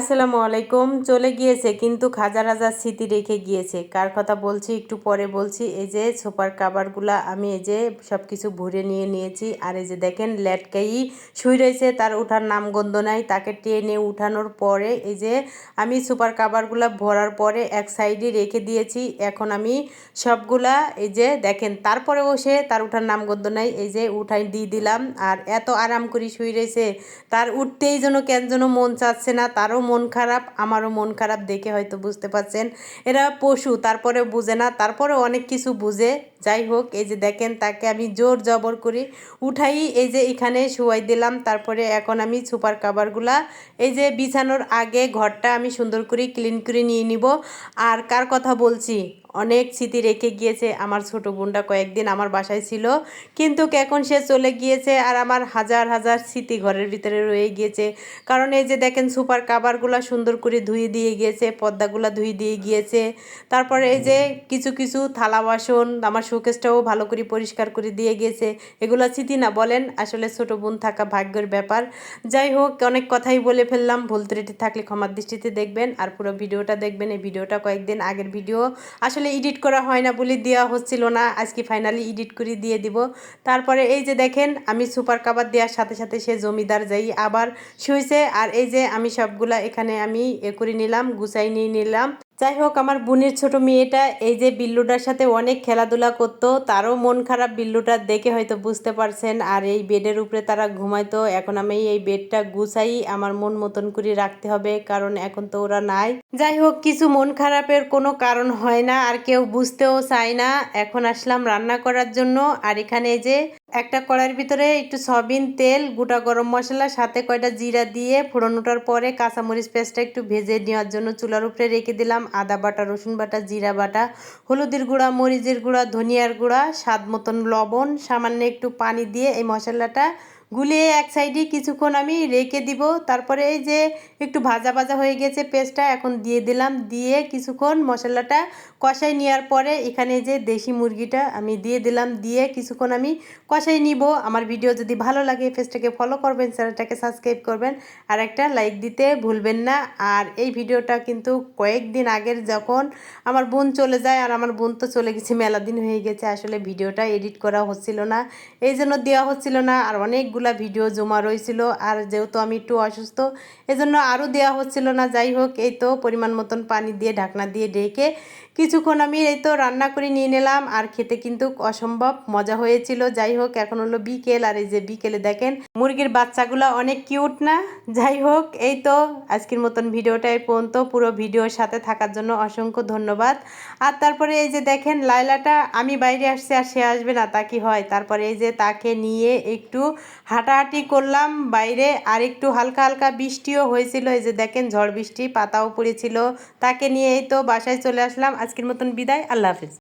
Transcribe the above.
আসসালামু আলাইকুম। চলে গিয়েছে, কিন্তু হাজার হাজার স্মৃতি রেখে গিয়েছে। কার কথা বলছি, একটু পরে বলছি। এই যে সোপার কাবারগুলা আমি এই যে সব কিছু ভরে নিয়ে নিয়েছি। আর এই যে দেখেন, ল্যাটকাই শুই রয়েছে, তার উঠার নামগন্ধ নাই। তাকে টেনে উঠানোর পরে এই যে আমি সুপার কাবারগুলা ভরার পরে এক সাইডে রেখে দিয়েছি। এখন আমি সবগুলা এই যে দেখেন, তারপরেও সে তার উঠার নামগন্ধ নাই। এই যে উঠাই দিয়ে দিলাম। আর এত আরাম করি শুই রয়েছে। তার উঠতেই যেন কেন যেন মন চাচ্ছে না, তারও মন খারাপ, আমারও মন খারাপ দেখে হয়তো বুঝতে পারছেন। এরা পশু তারপরে বুঝে না তারপরে অনেক কিছু বুঝে। যাই হোক, এই যে দেখেন তাকে আমি জোর জবর করি উঠাই, এই যে এখানে শুয়াই দিলাম। তারপরে এখন আমি সুপার কাভারগুলা, এই যে বিছানোর আগে ঘরটা আমি সুন্দর করে ক্লিন করে নিয়ে নিব। আর কার কথা বলছি, অনেক স্মৃতি রেখে গিয়েছে আমার ছোট বোনটা কয়েকদিন আমার বাসায় ছিল। কিন্তু এখন সে চলে গিয়েছে আর আমার হাজার হাজার স্মৃতি ঘরের ভিতরে রয়ে গিয়েছে। কারণ এই যে দেখেন সুপার কাভারগুলো সুন্দর করে ধুয়ে দিয়ে গিয়েছে, পর্দাগুলো ধুয়ে দিয়ে গিয়েছে। তারপরে এই যে কিছু কিছু থালা বাসন, আমার শোকেসটাও ভালো করে পরিষ্কার করে দিয়ে গিয়েছে এগুলো স্মৃতি না, বলেন, আসলে ছোট বোন থাকা ভাগ্যের ব্যাপার। যাই হোক, অনেক কথাই বলে ফেললাম। ভুল ত্রুটি থাকলে ক্ষমার দৃষ্টিতে দেখবেন আর পুরো ভিডিওটা দেখবেন। এই ভিডিওটা কয়েকদিন আগের ভিডিও। আসলে এডিট করা হয় না বলে দেওয়া হচ্ছিল না। আজকে ফাইনালি এডিট করে দিয়ে দিব। তারপরে এই যে দেখেন, আমি সুপার কাবার দেওয়ার সাথে সাথে সে জমিদার যাই আবার শুয়েছে আর এই যে আমি সবগুলা এখানে আমি এ করে নিলাম, গুছাই নিয়ে নিলাম। যাই হোক, আমার বোনের ছোট মেয়েটা এই যে বিল্লুটার সাথে অনেক খেলাধুলা করতো, তারও মন খারাপ বিল্লুটা দেখে হয়তো বুঝতে পারছেন। আর এই বেডের উপরে তারা ঘুমাইতো, এখন আমি এই বেডটা গুছাই আমার মন মতন করে রাখতে হবে, কারণ এখন তো ওরা নাই। যাই হোক, কিছু মন খারাপের কোনো কারণ হয় না, আর কেউ বুঝতেও চায় না। এখন আসলাম রান্না করার জন্য, আর এখানে যে একটা কড়াইয়ের ভিতরে একটু সয়াবিন তেল, গোটা গরম মশলা, সাথে কয়টা জিরা দিয়ে ফোড়ন ওঠার পরে কাঁচামরিচ পেস্টটা একটু ভেজে নেওয়ার জন্য চুলার উপরে রেখে দিলাম আদা বাটা, রসুন বাটা, জিরা বাটা, হলুদের গুঁড়া, মরিচের গুঁড়া, ধনিয়ার গুঁড়া, স্বাদ মতন লবণ, সামান্য একটু পানি দিয়ে এই মশলাটা গুলিয়ে এক সাইডে কিছুক্ষণ আমি রেখে দিব। তারপরে এই যে একটু ভাজা ভাজা হয়ে গেছে পেস্টটা, এখন দিয়ে দিলাম। দিয়ে কিছুক্ষণ মশলাটা কষাই নেওয়ার পরে এখানে যে দেশি মুরগিটা আমি দিয়ে দিলাম। দিয়ে কিছুক্ষণ আমি কষাই নিব। আমার ভিডিও যদি ভালো লাগে পেজটাকে ফলো করবেন চ্যানেলটাকে সাবস্ক্রাইব করবেন। আর একটা লাইক দিতে ভুলবেন না। আর এই ভিডিওটা কিন্তু কয়েকদিন আগের যখন আমার বোন চলে যায়, আর আমার বোন তো চলে গেছে, মেলা দিন হয়ে গেছে, আসলে ভিডিওটা এডিট করা হচ্ছিল না। এই জন্য দেওয়া হচ্ছিল না। আর অনেকগুলো ভিডিও জমা রয়েছিল, আর যেহেতু আমি একটু অসুস্থ, এজন্য আরও দেওয়া হচ্ছিল না। যাই হোক, এই তো পরিমাণ মতন পানি দিয়ে ঢাকনা দিয়ে ডেকে কিছুক্ষণ আমি এই তো রান্না করে নিয়ে নিলাম, আর খেতে কিন্তু অসম্ভব মজা হয়েছিল। যাই হোক, এখন হলো বিকেল, আর এই যে বিকেলে দেখেন মুরগির বাচ্চাগুলো অনেক কিউট না? যাই হোক, এই তো আজকের মতন ভিডিওটা এই পর্যন্ত। পুরো ভিডিওর সাথে থাকার জন্য অসংখ্য ধন্যবাদ। আর তারপরে এই যে দেখেন লাইলাটা আমি বাইরে আসছি আর সে আসবে না, তা কি হয়? তারপরে এই যে তাকে নিয়ে একটু হাঁটাহাঁটি করলাম, বাইরে আর একটু হালকা হালকা বৃষ্টিও হয়েছিল, এই যে দেখেন ঝড় বৃষ্টি, পাতাও পড়েছিল। তাকে নিয়েই তো বাসায় চলে আসলাম। আজকের মতন বিদায়, আল্লাহ হাফিজ।